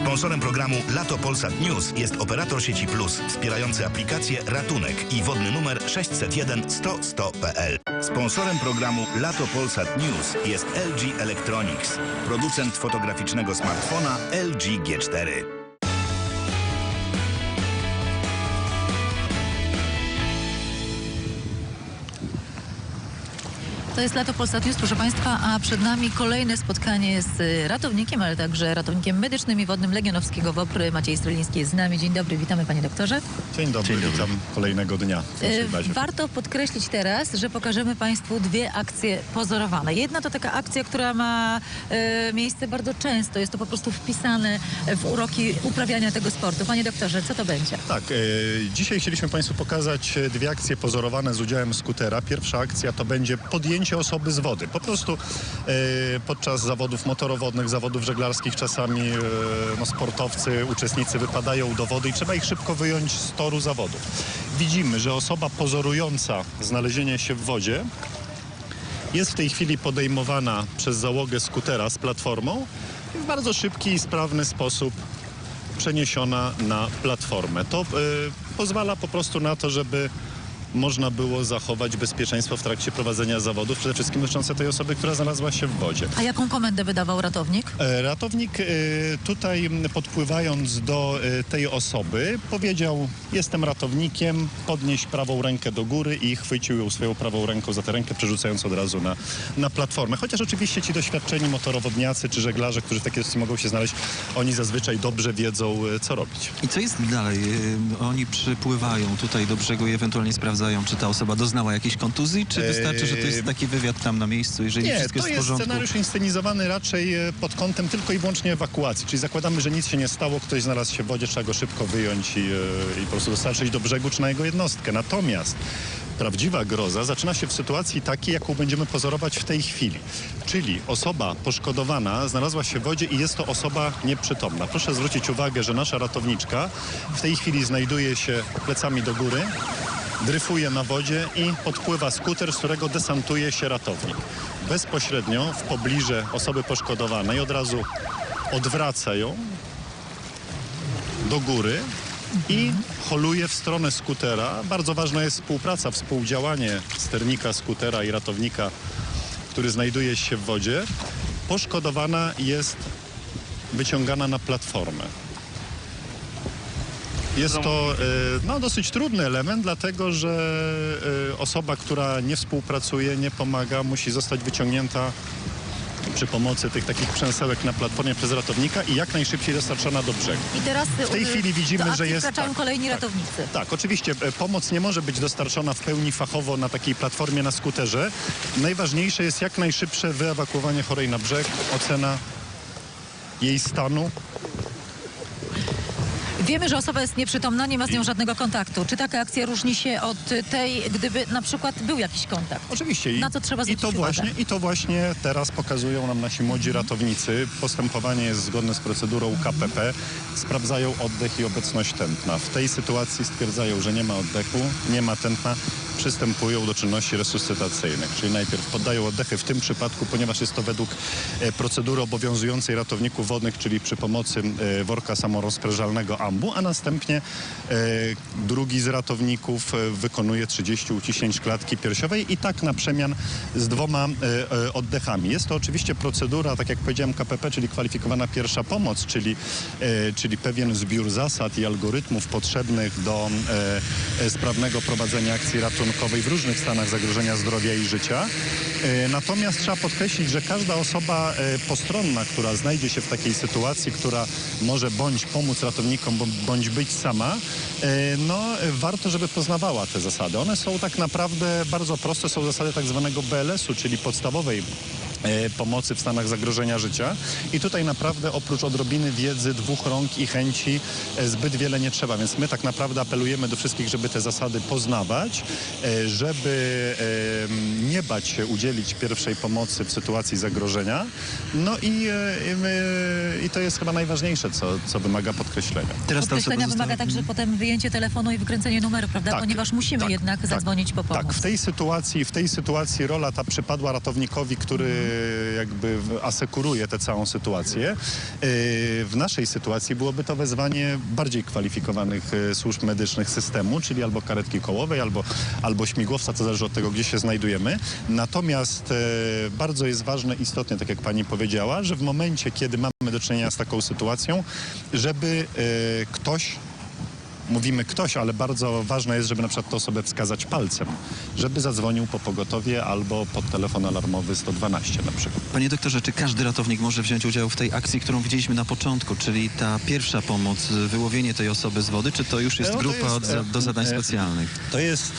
Sponsorem programu Lato Polsat News jest operator sieci Plus, wspierający aplikację Ratunek i wodny numer 601 100 100.pl. Sponsorem programu Lato Polsat News jest LG Electronics, producent fotograficznego smartfona LG G4. To jest Lato Polsat News, proszę Państwa, a przed nami kolejne spotkanie z y, ratownikiem, ale także ratownikiem medycznym i wodnym Legionowskiego WOPR. Maciej Streliński jest z nami. Dzień dobry, witamy Panie Doktorze. Dzień dobry, Dzień dobry. witam kolejnego dnia Y. Warto podkreślić teraz, że pokażemy Państwu dwie akcje pozorowane. Jedna to taka akcja, która ma y, miejsce bardzo często. Jest to po prostu wpisane w uroki uprawiania tego sportu. Panie doktorze, co to będzie? Tak, e, dzisiaj chcieliśmy Państwu pokazać dwie akcje pozorowane z udziałem skutera. Pierwsza akcja to będzie podjęcie osoby z wody. Po prostu e, podczas zawodów motorowodnych, zawodów żeglarskich czasami e, no, sportowcy, uczestnicy wypadają do wody i trzeba ich szybko wyjąć z toru zawodów. Widzimy, że osoba pozorująca znalezienie się w wodzie jest w tej chwili podejmowana przez załogę skutera z platformą i w bardzo szybki i sprawny sposób przeniesiona na platformę. To y, pozwala po prostu na to, żeby można było zachować bezpieczeństwo w trakcie prowadzenia zawodów, przede wszystkim dotyczące tej osoby, która znalazła się w wodzie. A jaką komendę wydawał ratownik? E, Ratownik e, tutaj podpływając do e, tej osoby powiedział jestem ratownikiem, podnieś prawą rękę do góry i chwycił ją swoją prawą ręką za tę rękę, przerzucając od razu na, na platformę. Chociaż oczywiście ci doświadczeni motorowodniacy czy żeglarze, którzy w takiej sytuacji mogą się znaleźć, oni zazwyczaj dobrze wiedzą co robić. I co jest dalej? Oni przypływają tutaj do brzegu i ewentualnie sprawdzają, czy ta osoba doznała jakiejś kontuzji, czy wystarczy, że to jest Eee, taki wywiad tam na miejscu, jeżeli Nie, wszystko to jest w jest porządku? scenariusz inscenizowany raczej e, pod kątem tylko i wyłącznie ewakuacji. Czyli zakładamy, że nic się nie stało, ktoś znalazł się w wodzie, trzeba go szybko wyjąć i, e, i po prostu dostarczyć do brzegu czy na jego jednostkę. Natomiast prawdziwa groza zaczyna się w sytuacji takiej, jaką będziemy pozorować w tej chwili. Czyli osoba poszkodowana znalazła się w wodzie i jest to osoba nieprzytomna. Proszę zwrócić uwagę, że nasza ratowniczka w tej chwili znajduje się plecami do góry, dryfuje na wodzie i podpływa skuter, z którego desantuje się ratownik. Bezpośrednio w pobliżu osoby poszkodowanej od razu odwraca ją do góry i holuje w stronę skutera. Bardzo ważna jest współpraca, współdziałanie sternika skutera i ratownika, który znajduje się w wodzie. Poszkodowana jest wyciągana na platformę. Jest to e, no, dosyć trudny element, dlatego że e, osoba, która nie współpracuje, nie pomaga, musi zostać wyciągnięta przy pomocy tych takich przęsełek na platformie przez ratownika i jak najszybciej dostarczona do brzegu. I teraz W tej y, chwili widzimy, że jest- wkraczają tak, kolejni tak. ratownicy. Tak, oczywiście e, pomoc nie może być dostarczona w pełni fachowo na takiej platformie na skuterze. Najważniejsze jest jak najszybsze wyewakuowanie chorej na brzeg, ocena jej stanu. Wiemy, że osoba jest nieprzytomna, nie ma z nią żadnego kontaktu. Czy taka akcja różni się od tej, gdyby na przykład był jakiś kontakt? Oczywiście. I, Na co trzeba i zwrócić to uwagę? właśnie I to właśnie teraz pokazują nam nasi młodzi ratownicy. Postępowanie jest zgodne z procedurą KPP. Sprawdzają oddech i obecność tętna. W tej sytuacji stwierdzają, że nie ma oddechu, nie ma tętna. Przystępują do czynności resuscytacyjnych, czyli najpierw poddają oddechy w tym przypadku, ponieważ jest to według e, procedury obowiązującej ratowników wodnych, czyli przy pomocy e, worka samorozprężalnego AMBU, a następnie e, drugi z ratowników e, wykonuje 30 uciśnięć klatki piersiowej i tak na przemian z dwoma e, oddechami. Jest to oczywiście procedura, tak jak powiedziałem, KPP, czyli kwalifikowana pierwsza pomoc, czyli, czyli pewien zbiór zasad i algorytmów potrzebnych do sprawnego prowadzenia akcji ratunkowej w różnych stanach zagrożenia zdrowia i życia. Natomiast trzeba podkreślić, że każda osoba postronna, która znajdzie się w takiej sytuacji, która może bądź pomóc ratownikom, bo- bądź być sama, e, no warto, żeby poznawała te zasady. One są tak naprawdę bardzo proste, są zasady tak zwanego BLS-u, czyli podstawowej pomocy w stanach zagrożenia życia. I tutaj naprawdę oprócz odrobiny wiedzy, dwóch rąk i chęci e, zbyt wiele nie trzeba. Więc my tak naprawdę apelujemy do wszystkich, żeby te zasady poznawać, e, żeby e, nie bać się udzielić pierwszej pomocy w sytuacji zagrożenia. No i, e, i, my, i to jest chyba najważniejsze, co, co wymaga podkreślenia. Teraz Podkreślenia wymaga także potem wyjęcie telefonu i wykręcenie numeru, prawda? Tak, Ponieważ musimy tak, jednak tak, zadzwonić po pomoc. Tak, w tej sytuacji, w tej sytuacji rola ta przypadła ratownikowi, który jakby asekuruje tę całą sytuację. E, W naszej sytuacji byłoby to wezwanie bardziej kwalifikowanych e, służb medycznych systemu, czyli albo karetki kołowej, albo, albo śmigłowca, to zależy od tego, gdzie się znajdujemy. Natomiast e, bardzo jest ważne, istotne, tak jak pani powiedziała, że w momencie, kiedy mamy do czynienia z taką sytuacją, żeby ktoś mówimy ktoś, ale bardzo ważne jest, żeby na przykład tę osobę wskazać palcem, żeby zadzwonił po pogotowie albo pod telefon alarmowy 112 na przykład. Panie doktorze, czy każdy ratownik może wziąć udział w tej akcji, którą widzieliśmy na początku, czyli ta pierwsza pomoc, wyłowienie tej osoby z wody, czy to już jest No, to grupa jest, od, e, do zadań e, specjalnych? To jest,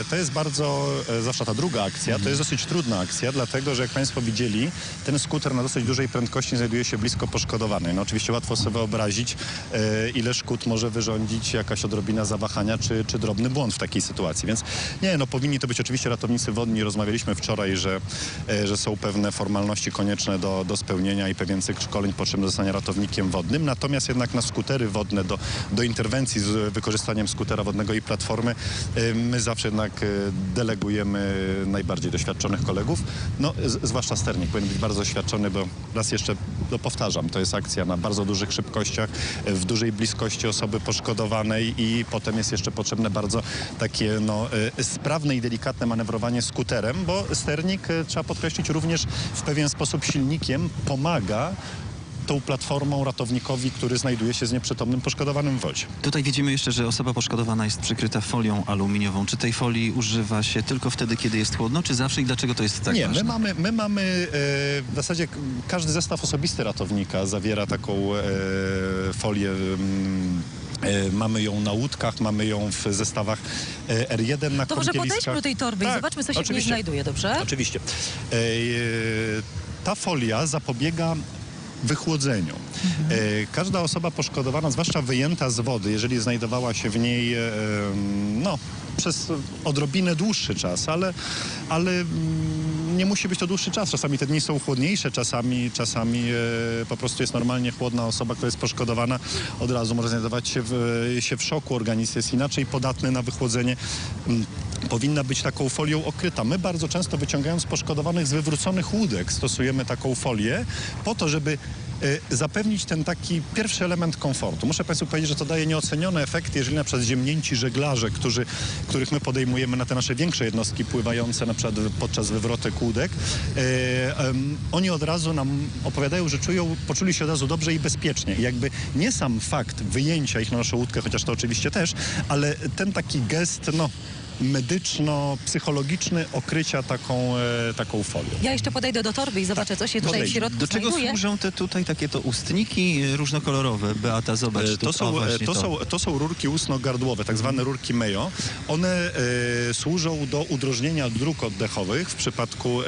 e, to jest bardzo, e, zwłaszcza ta druga akcja, to jest dosyć trudna akcja, dlatego że jak Państwo widzieli, ten skuter na dosyć dużej prędkości znajduje się blisko poszkodowanej. No oczywiście łatwo sobie wyobrazić, e, ile szkód może wyrządzić jakaś odrobina zawahania czy, czy drobny błąd w takiej sytuacji. Więc nie, no powinni to być oczywiście ratownicy wodni. Rozmawialiśmy wczoraj, że, e, że są pewne formalności konieczne do, do spełnienia i pewien cykl szkoleń potrzebny do zostania ratownikiem wodnym. Natomiast jednak na skutery wodne, do, do interwencji z wykorzystaniem skutera wodnego i platformy, e, my zawsze jednak e, delegujemy najbardziej doświadczonych kolegów. No, zwłaszcza sternik powinien być bardzo doświadczony, bo raz jeszcze no, powtarzam, to jest akcja na bardzo dużych szybkościach, w dużej bliskości osoby i potem jest jeszcze potrzebne bardzo takie no, e, sprawne i delikatne manewrowanie skuterem, bo sternik, e, trzeba podkreślić, również w pewien sposób silnikiem pomaga tą platformą ratownikowi, który znajduje się z nieprzytomnym poszkodowanym w wodzie. Tutaj widzimy jeszcze, że osoba poszkodowana jest przykryta folią aluminiową. Czy tej folii używa się tylko wtedy, kiedy jest chłodno, czy zawsze i dlaczego to jest tak Nie, ważne? my mamy, my mamy e, w zasadzie każdy zestaw osobisty ratownika zawiera taką e, folię. e, Mamy ją na łódkach, mamy ją w zestawach e, R1 na To może podejdźmy do tej torby i Tak, zobaczmy, co się w niej oczywiście. znajduje, dobrze? Oczywiście. E, ta folia zapobiega wychłodzeniu. E, każda osoba poszkodowana, zwłaszcza wyjęta z wody, jeżeli znajdowała się w niej e, no, przez odrobinę dłuższy czas, ale, ale mm, nie musi być to dłuższy czas. Czasami te dni są chłodniejsze, czasami, czasami e, po prostu jest normalnie chłodna osoba, która jest poszkodowana, od razu może znajdować się w, się w szoku. Organizm jest inaczej podatny na wychłodzenie. Mm, powinna być taką folią okryta. My bardzo często wyciągając poszkodowanych z wywróconych łódek stosujemy taką folię po to, żeby e, zapewnić ten taki pierwszy element komfortu. Muszę Państwu powiedzieć, że to daje nieocenione efekty, jeżeli na przykład ziemnięci żeglarze, którzy, których my podejmujemy na te nasze większe jednostki pływające na przykład podczas wywrotek łódek, em, oni od razu nam opowiadają, że czują, poczuli się od razu dobrze i bezpiecznie. Jakby nie sam fakt wyjęcia ich na naszą łódkę, chociaż to oczywiście też, ale ten taki gest, no medyczno-psychologiczny okrycia taką, e, taką folią. Ja jeszcze podejdę do torby i zobaczę, co się tutaj w podejdź. środku Do czego znajduje. służą te tutaj takie to ustniki e, różnokolorowe? Beata, zobacz. E, tu, To o, są, właśnie to, są, to są rurki ustno-gardłowe, tak zwane rurki Mejo. One e, służą do udrożnienia dróg oddechowych w przypadku e,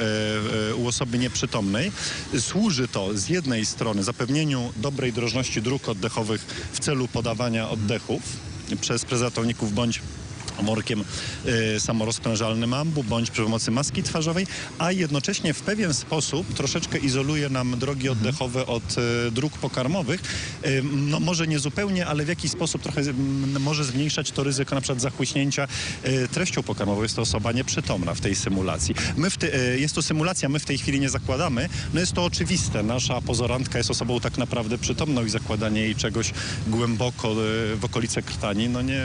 e, u osoby nieprzytomnej. Służy to z jednej strony zapewnieniu dobrej drożności dróg oddechowych w celu podawania oddechów przez prezatowników bądź workiem e, samorozprężalnym ambu bądź przy pomocy maski twarzowej, a jednocześnie w pewien sposób troszeczkę izoluje nam drogi oddechowe od e, dróg pokarmowych. E, no może nie zupełnie, ale w jakiś sposób trochę może zmniejszać to ryzyko na przykład zachłyśnięcia treścią pokarmową. Jest to osoba nieprzytomna w tej symulacji. My w jest to symulacja, my w tej chwili nie zakładamy. No jest to oczywiste. Nasza pozorantka jest osobą tak naprawdę przytomną i zakładanie jej czegoś głęboko w okolice krtani no nie,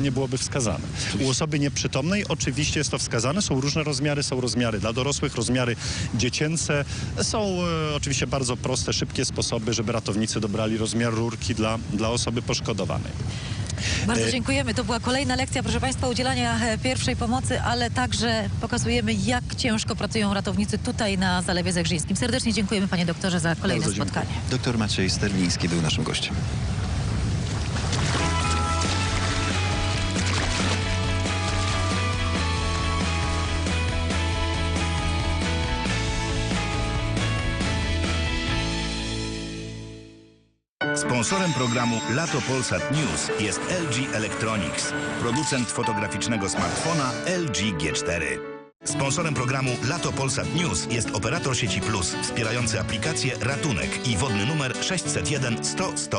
nie byłoby wskazane. U osoby nieprzytomnej oczywiście jest to wskazane. Są różne rozmiary, są rozmiary dla dorosłych, rozmiary dziecięce. Są e, oczywiście bardzo proste, szybkie sposoby, żeby ratownicy dobrali rozmiar rurki dla, dla osoby poszkodowanej. Bardzo E, dziękujemy. To była kolejna lekcja, proszę Państwa, udzielania e, pierwszej pomocy, ale także pokazujemy, jak ciężko pracują ratownicy tutaj na Zalewie Zegrzyńskim. Serdecznie dziękujemy Panie Doktorze za kolejne spotkanie. Doktor Maciej Sterliński był naszym gościem. Sponsorem programu Lato Polsat News jest LG Electronics, producent fotograficznego smartfona LG G4. Sponsorem programu Lato Polsat News jest operator sieci Plus, wspierający aplikację Ratunek i wodny numer 601 100 100.